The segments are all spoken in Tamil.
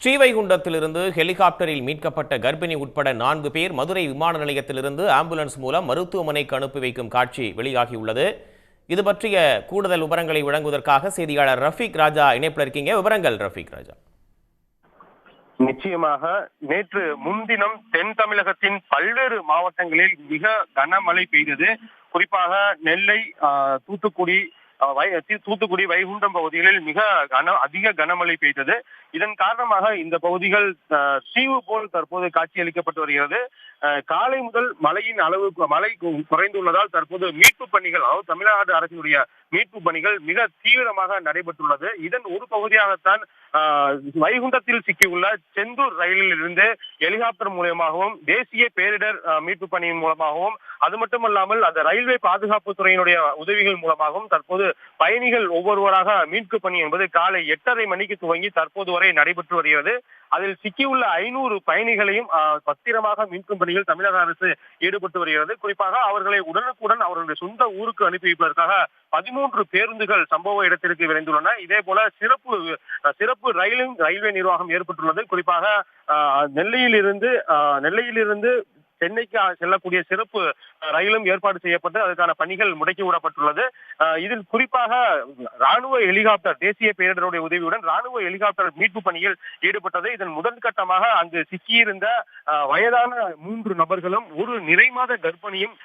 ஸ்ரீவைகுண்டத்திலிருந்து ஹெலிகாப்டரில் மீட்கப்பட்ட கர்ப்பிணி உட்பட நான்கு பேர் மதுரை விமான நிலையத்திலிருந்து ஆம்புலன்ஸ் மூலம் மருத்துவமனைக்கு அனுப்பி வைக்கும் காட்சி வெளியாகியுள்ளது. இது பற்றிய கூடுதல் விவரங்களை வழங்குவதற்காக செய்தியாளர் ரஃபீக் ராஜா இணைப்பில் இருக்கீங்க. விவரங்கள் ரஃபீக் ராஜா. நிச்சயமாக நேற்று முன்தினம் தென் தமிழகத்தின் பல்வேறு மாவட்டங்களில் மிக கனமழை பெய்தது. குறிப்பாக நெல்லை ஆஹ், தூத்துக்குடி தூத்துக்குடி வைகுண்டம் பகுதிகளில் மிக கன அதிக கனமழை பெய்தது. இதன் காரணமாக இந்த பகுதிகள் தீவு போல் தற்போது காட்சியளிக்கப்பட்டு வருகிறது. காலை முதல் மழையின் அளவு மழை குறைந்துள்ளதால் தற்போது மீட்பு பணிகள் அதாவது தமிழ்நாடு அரசினுடைய மீட்பு பணிகள் மிக தீவிரமாக நடைபெற்றுள்ளது. இதன் ஒரு பகுதியாகத்தான் ஆஹ், வைகுண்டத்தில் சிக்கியுள்ள செந்தூர் ரயிலில் இருந்து ஹெலிகாப்டர் மூலியமாகவும் தேசிய பேரிடர் மீட்பு பணியின் மூலமாகவும் அது மட்டுமல்லாமல் அந்த ரயில்வே பாதுகாப்பு துறையினுடைய உதவிகள் மூலமாகவும் தற்போது பயணிகள் ஒவ்வொருவராக மீட்பு பணி என்பது காலை எட்டரை மணிக்கு துவங்கி தற்போது வரை நடைபெற்று வருகிறது. அதில் சிக்கியுள்ள ஐநூறு பயணிகளையும் ஆஹ், பத்திரமாக மீட்கும் பணியில் தமிழக அரசு ஈடுபட்டு வருகிறது. குறிப்பாக அவர்களை உடனுக்குடன் அவர்களுடைய சொந்த ஊருக்கு அனுப்பி வைப்பதற்காக பதிமூன்று பேருந்துகள் சம்பவ இடத்திற்கு விரைந்துள்ளன. இதே போல சிறப்பு அஹ், சிறப்பு ரயிலும் ரயில்வே நிர்வாகம் ஏற்பட்டுள்ளது. குறிப்பாக ஆஹ், நெல்லையிலிருந்து ஆஹ், நெல்லையிலிருந்து சென்னைக்கு செல்லக்கூடிய சிறப்பு ரயிலும் ஏற்பாடு செய்யப்பட்டு அதற்கான பணிகள் முடக்கி விடப்பட்டுள்ளது. இதில் குறிப்பாக ராணுவ ஹெலிகாப்டர் தேசிய பேரிடருடைய உதவியுடன் ராணுவ ஹெலிகாப்டர் மீட்பு பணியில் ஈடுபட்டது. இதன் முதல் கட்டமாக அங்கு சிக்கியிருந்த வயதான மூன்று நபர்களும் ஒரு நிறைமாத கர்ப்பிணியும்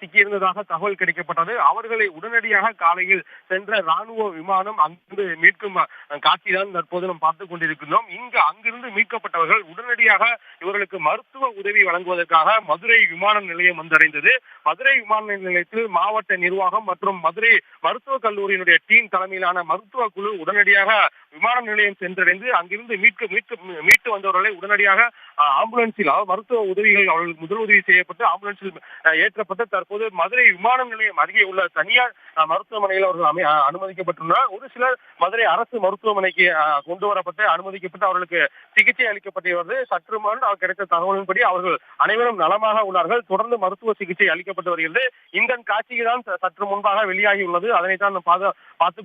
சிக்கியிருந்ததாக தகவல் கிடைக்கப்பட்டது. அவர்களை உடனடியாக காலையில் சென்ற ராணுவ விமானம் அங்கிருந்து மீட்கும் காட்சிதான் தற்போது நாம் பார்த்துக் கொண்டிருக்கின்றோம். இங்கு அங்கிருந்து மீட்கப்பட்டவர்கள் உடனடியாக இவர்களுக்கு மருத்துவ உதவி வழங்குவதற்காக மதுரை விமான நிலையம் வந்தடைந்தது மதுரை விமான நிலையத்தில் மாவட்ட நிர்வாகம் மற்றும் மதுரை மருத்துவக் கல்லூரியினுடைய டீம் தலைமையிலான மருத்துவ குழு உடனடியாக விமான நிலையம் சென்றடைந்து அங்கிருந்து மீட்க மீட்க மீட்டு வந்தவர்களை உடனடியாக ஆம்புலன்ஸில் மருத்துவ உதவிகள் அவர்கள் முதல் உதவி செய்யப்பட்டு ஆம்புலன்ஸில் ஏற்றப்பட்டு தற்போது மதுரை விமான நிலையம் அருகே உள்ள தனியார் மருத்துவமனையில் அவர்கள் அமை- அனுமதிக்கப்பட்டுள்ளனர். ஒரு சிலர் மதுரை அரசு மருத்துவமனைக்கு கொண்டு வரப்பட்டு அனுமதிக்கப்பட்டு அவர்களுக்கு சிகிச்சை அளிக்கப்பட்டு வருது. சற்று முன் அவர் கிடைத்த தகவலின்படி அவர்கள் அனைவரும் நலமாக உள்ளார்கள். தொடர்ந்து மருத்துவ சிகிச்சை அளிக்கப்பட்டு வருகிறது. இந்த காட்சிக்கு தான் சற்று முன்பாக வெளியாகி உள்ளது அதனைத்தான் நாம் பாத-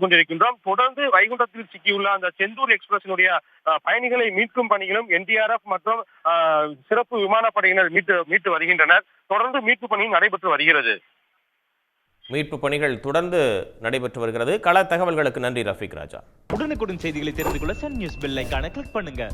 கொண்டிருக்கின்றோம். தொடர்ந்து வைகுண்டத்தில் சிக்கியுள்ள அந்த செந்தூர் எக்ஸ்பிரஸினுடைய பயணிகளை மீட்கும் பணிகளும் என்டிஆர்எஃப் மற்றும் சிறப்பு விமானப்படையினர் மீட்டு மீட்டு வருகின்றனர். தொடர்ந்து மீட்பு பணியும் நடைபெற்று வருகிறது. மீட்பு பணிகள் தொடர்ந்து நடைபெற்று வருகிறது. கள தகவல்களுக்கு நன்றி ரஃபீக் ராஜா. உடனுக்குடன் செய்திகளை தெரிந்து கொள்ள சன் நியூஸ் பெல் ஐகானை கிளிக் பண்ணுங்க.